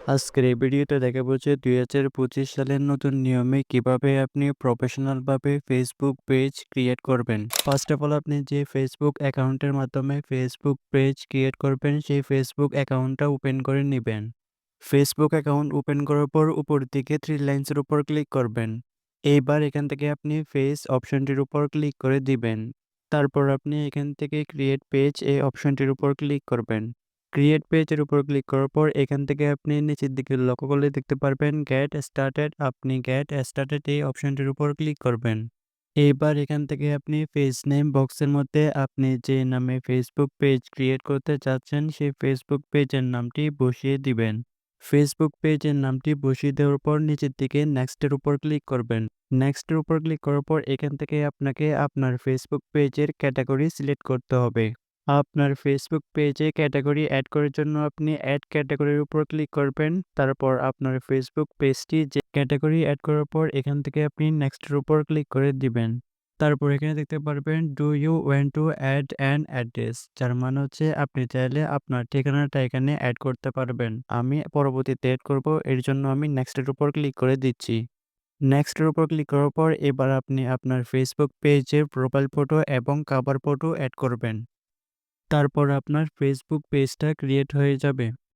আজকের এই ভিডিওতে দেখাবো যে 2025 সালের নতুন নিয়মে কীভাবে আপনি প্রফেশনালভাবে ফেসবুক পেজ ক্রিয়েট করবেন। ফার্স্ট অফ অল আপনি যে ফেসবুক অ্যাকাউন্টের মাধ্যমে ফেসবুক পেজ ক্রিয়েট করবেন, সেই ফেসবুক অ্যাকাউন্টটা ওপেন করে নেবেন। ফেসবুক অ্যাকাউন্ট ওপেন করার পর উপর দিকে থ্রি লাইন্সের উপর ক্লিক করবেন। এইবার এখান থেকে আপনি ফেস অপশনটির উপর ক্লিক করে দিবেন। তারপর আপনি এখান থেকে ক্রিয়েট পেজ এই অপশনটির উপর ক্লিক করবেন। ক্রিয়েট পেজের উপর ক্লিক করার পর এখান থেকে আপনি নিচের দিকে লক্ষ্য করলে দেখতে পারবেন গেট স্টার্টেড আপনি গেট স্টার্টেড এই অপশনটির উপর ক্লিক করবেন। এবার এখান থেকে আপনি ফেস নেম বক্সের মধ্যে আপনি যে নামে ফেসবুক পেজ ক্রিয়েট করতে চাচ্ছেন সেই ফেসবুক পেজের নামটি বসিয়ে দিবেন। ফেসবুক পেজের নামটি বসিয়ে দেওয়ার পর নিচের দিকে নেক্সটের উপর ক্লিক করবেন। নেক্সটের উপর ক্লিক করার পর এখান থেকে আপনাকে আপনার ফেসবুক পেজের ক্যাটাগরি সিলেক্ট করতে হবে। আপনার ফেসবুক পেজে ক্যাটাগরি অ্যাড করার জন্য আপনি অ্যাড ক্যাটাগরির উপর ক্লিক করবেন। তারপর আপনার ফেসবুক পেজটি যে ক্যাটাগরি অ্যাড করার পর এখান থেকে আপনি নেক্সটের উপর ক্লিক করে দিবেন। তারপর এখানে দেখতে পারবেন do you want to add an address যার মানে হচ্ছে আপনি চাইলে আপনার ঠিকানাটা এখানে অ্যাড করতে পারবেন। আমি পরবর্তীতে অ্যাড করব, এর জন্য আমি নেক্সটের উপর ক্লিক করে দিচ্ছি। নেক্সটের উপর ক্লিক করার পর এবার আপনি আপনার ফেসবুক পেজের প্রোফাইল ফটো এবং কাভার ফটো অ্যাড করবেন। তারপর আপনার ফেসবুক পেজটা ক্রিয়েট হয়ে যাবে।